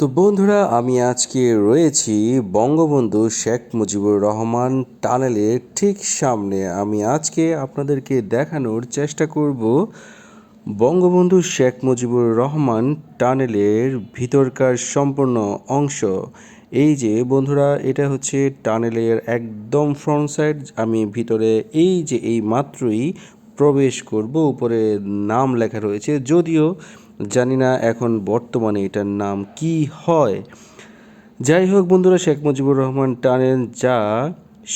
তো বন্ধুরা, আমি আজকে রয়েছি বঙ্গবন্ধু শেখ মুজিবুর রহমান টানেলের ঠিক সামনে আমি আজকে আপনাদেরকে দেখানোর চেষ্টা করব বঙ্গবন্ধু শেখ মুজিবুর রহমান টানেলের ভিতরকার সম্পূর্ণ অংশ। এই যে বন্ধুরা, এটা হচ্ছে টানেলের একদম ফ্রন্ট সাইড আমি ভিতরে এই যে এই মাত্রই প্রবেশ করব, উপরে নাম লেখা রয়েছে। যদিও জানি না এখন বর্তমানে এটার নাম কি হয়। যাই হোক বন্ধুরা, শেখ মুজিবুর রহমান টানেল যা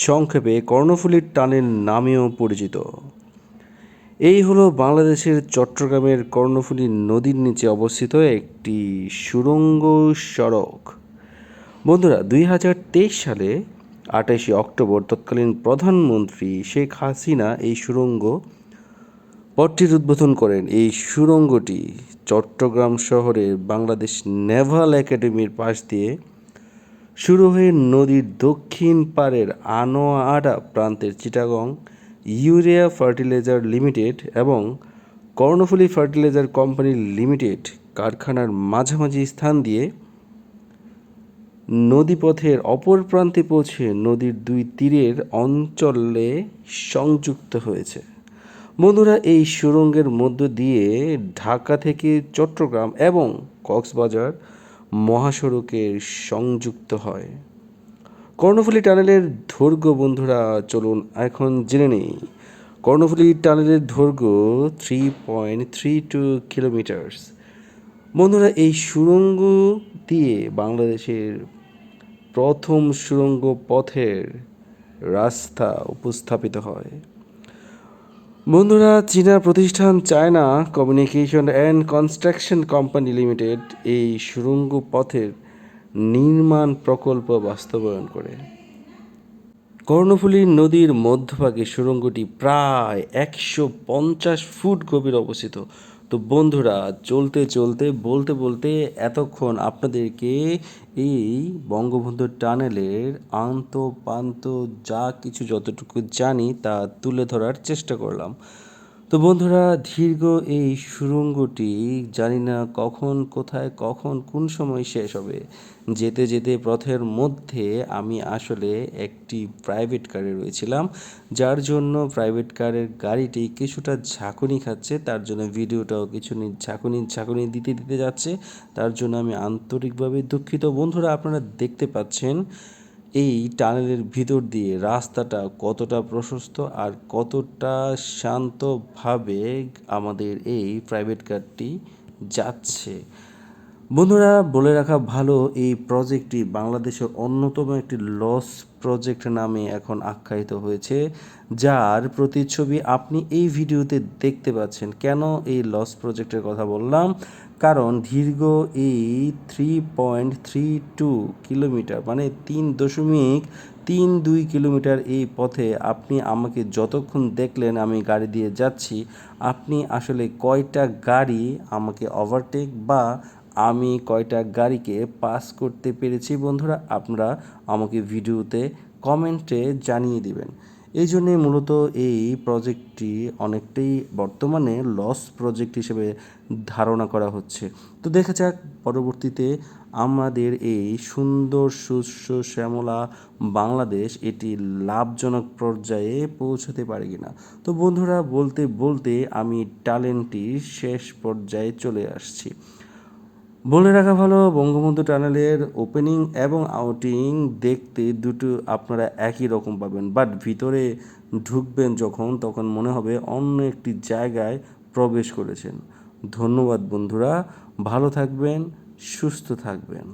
সংক্ষেপে কর্ণফুলীর টানেল নামেও পরিচিত। এই হলো বাংলাদেশের চট্টগ্রামের কর্ণফুলী নদীর নিচে অবস্থিত একটি সুড়ঙ্গ সড়ক। বন্ধুরা, দুই হাজার তেইশ সালে আঠাশে অক্টোবর তৎকালীন প্রধানমন্ত্রী শেখ হাসিনা এই সুড়ঙ্গ পথটির উদ্বোধন করেন এই সুড়ঙ্গটি চট্টগ্রাম শহরের বাংলাদেশ নেভাল একাডেমির পাশ দিয়ে শুরু হয়ে নদীর দক্ষিণ পাড়ের আনোয়ারা প্রান্তের চিটাগং ইউরিয়া ফার্টিলাইজার লিমিটেড এবং কর্ণফুলী ফার্টিলাইজার কোম্পানি লিমিটেড কারখানার মাঝামাঝি স্থান দিয়ে নদীপথের অপর প্রান্তে পৌঁছে নদীর দুই তীরের অঞ্চলে সংযুক্ত হয়েছে। বন্ধুরা, এই সুরঙ্গের মধ্য দিয়ে ঢাকা থেকে চট্টগ্রাম এবং কক্সবাজার মহাসড়কের সংযুক্ত হয়। কর্ণফুলী টানেলের দৈর্ঘ্য বন্ধুরা, চলুন এখন জেনে নেই। কর্ণফুলী টানেলের দৈর্ঘ্য three point three two kilometres বন্ধুরা, এই সুড়ঙ্গ দিয়ে বাংলাদেশের প্রথম সুরঙ্গ পথের রাস্তা উপস্থাপিত হয়। বন্ধুরা, চীনা প্রতিষ্ঠান China communication and construction company limited এই সুরঙ্গ পথের নির্মাণ প্রকল্প বাস্তবায়ন করে। কর্ণফুলী নদীর মধ্যভাগে সুরঙ্গটি প্রায় একশো পঞ্চাশ ফুট গভীর অবস্থিত। তো বন্ধুরা, চলতে চলতে, বলতে বলতে এতক্ষণ আপনাদেরকে এই বঙ্গবন্ধু টানেলের আন্ত পান্ত যা কিছু যতটুকু জানি তা তুলে ধরার চেষ্টা করলাম। তো বন্ধুরা, দীর্ঘ এই সুড়ঙ্গটি জানি না কখন, কোথায়, কখন, কোন সময় শেষ হবে। যেতে যেতে পথের মধ্যে আমি আসলে একটি প্রাইভেট কারে রয়েছিলাম, যার জন্য প্রাইভেট কারের গাড়িটি কিছুটা ঝাঁকুনি খাচ্ছে, তার জন্য ভিডিওটাও কিছু ঝাঁকুনি ঝাঁকুনি দিতে দিতে যাচ্ছে, তার জন্য আমি আন্তরিকভাবে দুঃখিত। বন্ধুরা, আপনারা দেখতে পাচ্ছেন এই টানেলের ভিতর দিয়ে রাস্তাটা কতটা প্রশস্ত আর কতটা শান্তভাবে আমাদের এই প্রাইভেট কারটি যাচ্ছে। বন্ধুরা, বলে রাখা ভালো, এই প্রজেক্টটি বাংলাদেশের অন্যতম একটি লস প্রজেক্ট নামে এখন আখ্যায়িত হয়েছে, যার প্রতিচ্ছবি আপনি এই ভিডিওতে দেখতে পাচ্ছেন। কেন এই লস প্রজেক্টের কথা বললাম? কারণ দীর্ঘ এই three point three two kilometre মানে তিন দশমিক তিন দুই কিলোমিটার এই পথে আপনি আমাকে যতক্ষণ দেখলেন আমি গাড়ি দিয়ে যাচ্ছি, আপনি আসলে কয়টা গাড়ি আমাকে ওভারটেক বা আমি কয়টা গাড়িকে পাস করতে পেরেছি? বন্ধুরা, আপনারা আমাকে ভিডিওতে কমেন্টে জানিয়ে দিবেন। এই জন্যে মূলত এই প্রজেক্টটি অনেকটাই বর্তমানে লস প্রজেক্ট হিসেবে ধারণা করা হচ্ছে। তো দেখা যাক, পরবর্তীতে আমাদের এই সুন্দর, সুস্থ, শ্যামলা বাংলাদেশ এটি লাভজনক পর্যায়ে পৌঁছাতে পারে কিনা? তো বন্ধুরা, বলতে বলতে আমি ট্যালেন্টটির শেষ পর্যায়ে চলে আসছি। বলে রাখা ভালো, বঙ্গবন্ধু টানেলের ওপেনিং এবং আউটিং দেখতে দুটো আপনারা একই রকম পাবেন। বাট ভিতরে ঢুকবেন যখন, তখন মনে হবে অন্য একটি জায়গায় প্রবেশ করেছেন। ধন্যবাদ বন্ধুরা, ভালো থাকবেন, সুস্থ থাকবেন।